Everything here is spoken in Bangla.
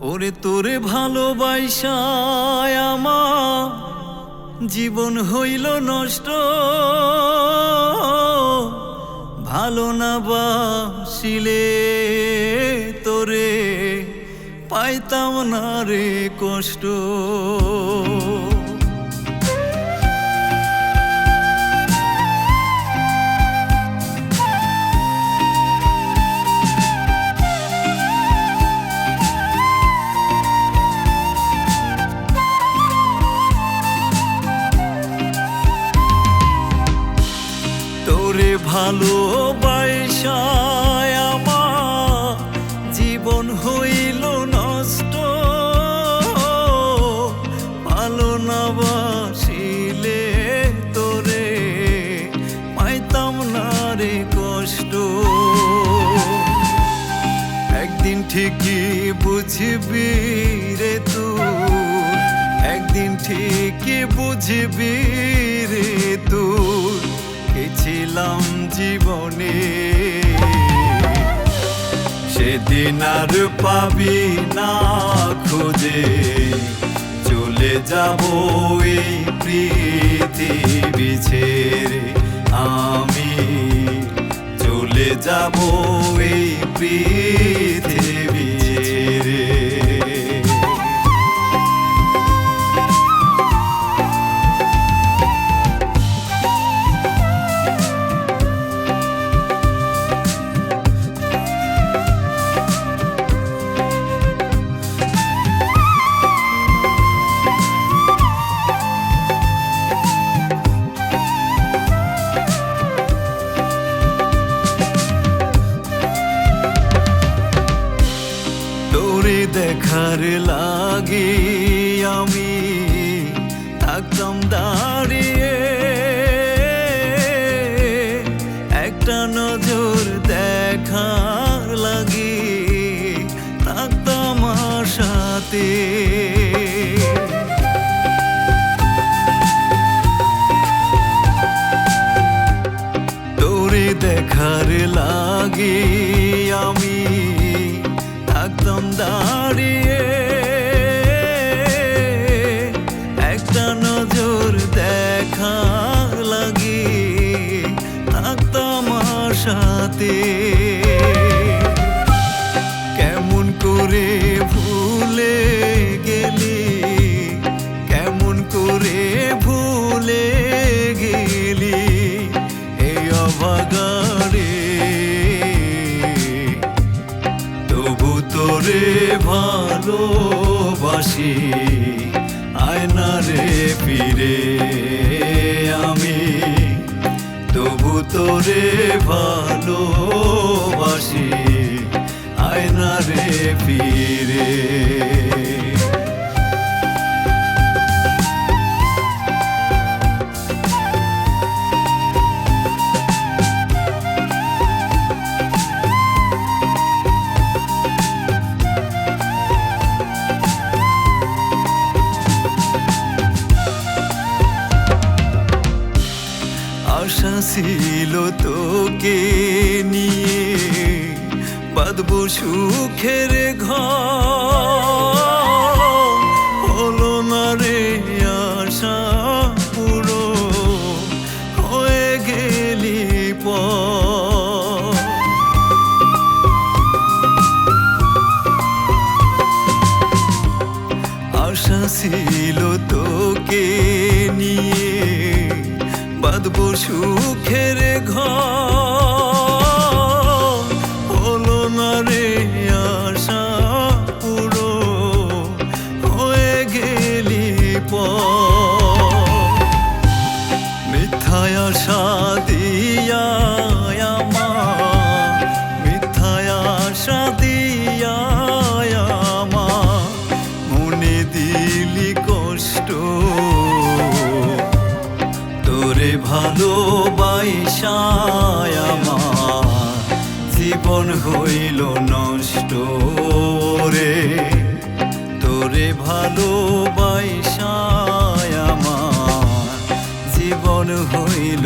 ওরে তোরে ভালোবাসায় আমা জীবন হইল নষ্ট। ভালো না বাসিলে তোরে পাইতাম না রে কষ্ট। ভালোবাসায় আমার জীবন হইল নষ্ট। ভালো না বাসিলে তোরে পাইতাম না রে কষ্ট। একদিন ঠিকই বুঝবি রে তুই। একদিন ঠিকই বুঝবি রে তুই। ছিলাম জীবনে। সেদিন আর পাবি না খুঁজে। চলে যাব এই পৃথিবী ছেড়ে। আমি চলে যাব এই পৃথিবী দেখার লাগে আমি থাকতাম দাঁড়িয়ে। একটা নজর দেখার লাগে থাকতাম সাথে দেখার লাগে সাথে। কেমন করে ভুলে গেলি? কেমন করে ভুলে গেলি? এই অবাগারে তবু তোরে ভালোবাসি আয়না রে ফিরে। তোরে ভালোবাসি আয়না রে ফিরে। ছিল তোকে নিয়ে। বাঁধব সুখের ঘর। হলো না রে আশা পুরো। হয়ে গেলি পর। ছিল তোকে নিয়ে। বাঁধব সুখের ঘর। হলো না রে আশা পুরো হয়ে গেলি পর। মিথ্যায় আশা ভালোবাসায় আমার জীবন হইল নষ্ট রে। তোরে ভালোবাসায় আমার জীবন হইল